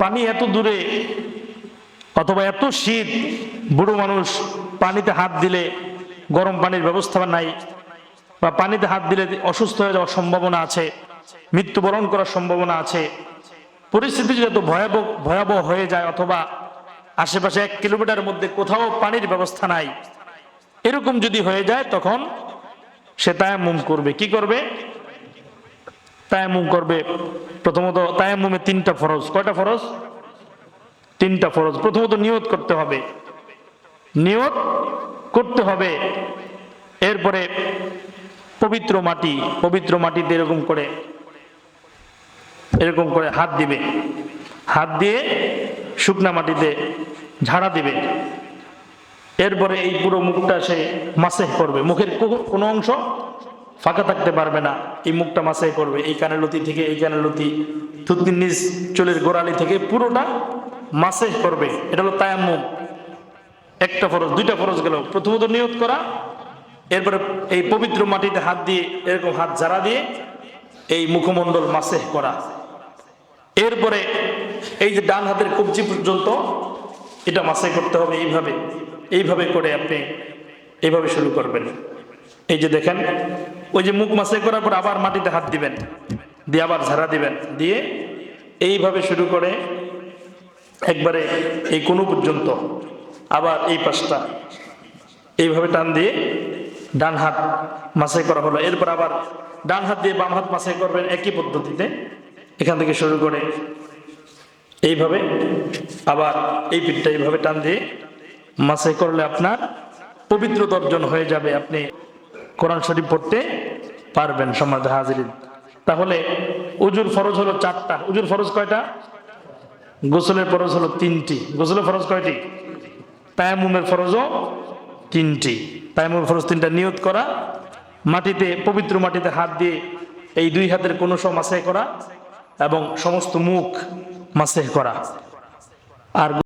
পানি এত দূরে, অথবা এত শীত, বুড়ো মানুষ পানিতে হাত দিলে গরম পানির ব্যবস্থা নাই, বা পানিতে হাত দিলে অসুস্থ হয়ে যাওয়ার সম্ভাবনা আছে, মৃত্যুবরণ করার সম্ভাবনা আছে। পরিস্থিতি যদি এত ভয়াবহ ভয়াবহ হয়ে যায়, অথবা আশেপাশে এক কিলোমিটারের মধ্যে কোথাও পানির ব্যবস্থা নাই, এরকম যদি হয়ে যায়, তখন সে তায়াম্মুম করবে। কি করবে? তায়াম্মুম করবে। প্রথমত তায়ামুমে তিনটা ফরজ। কয়টা ফরজ? তিনটা ফরজ। প্রথমত নিয়ত করতে হবে। নিয়ত করতে হবে। এরপরে পবিত্র মাটি, পবিত্র মাটিতে এরকম করে এরকম করে হাত দিবে। হাত দিয়ে শুকনা মাটিতে ঝাড়া দিবে। এরপরে এই পুরো মুখটা সে মাসে করবে। মুখের কোনো অংশ ফাঁকা থাকতে পারবে না। এই মুখটা মাসাই করবে, এই কানের লতি থেকে এই কানের লতি। থুতনির নিচ চুলের গোড়ালি থেকে পুরোটা মাসে করবে। এটা হলো তায়াম্মুম। একটা ফরজ, দুইটা ফরজ গেল। প্রথমত নিয়ত করা, এরপরে এই পবিত্র মাটিতে হাত দিয়ে, এরকম হাত ঝাড়া দিয়ে এই মুখমণ্ডল মাসে করা। এরপরে এই যে ডান হাতের কবজি পর্যন্ত, এটা মাসে করতে হবে এইভাবে। এইভাবে করে আপনি, এইভাবে শুরু করবেন। এই যে দেখেন, ওই যে মুখ মাসে করার পর আবার মাটিতে হাত দিবেন, দিয়ে আবার ঝাড়া দিবেন, দিয়ে এইভাবে শুরু করে একবারে এই কোনো পর্যন্ত আবার এই পাশটা এইভাবে টান দিয়ে ডান হাত মাসাই করা হলো। এরপর আবার ডান হাত দিয়ে বাম হাত মাসাই করবেন একই পদ্ধতিতে। এখান থেকে শুরু করে এইভাবে আবার এই পিঠটা এইভাবে টান দিয়ে মাসাই করলে আপনার পবিত্র অর্জন হয়ে যাবে। আপনি কোরআন শরীফ পড়তে পারবেন সমাজ হাজিরিন। তাহলে উজুর ফরজ হলো চারটা। উজুর ফরজ কয়টা? গোসলের ফরজ হলো তিনটি। গোসলের ফরজ কয়টি? তায়ামুমের ফরজও তিনটি। তায়ামুমের ফরজ তিনটা নিয়ত করা। মাটিতে, পবিত্র মাটিতে হাত দিয়ে এই দুই হাতের কোনো সব মাসে করা এবং সমস্ত মুখ মাসে করা। আর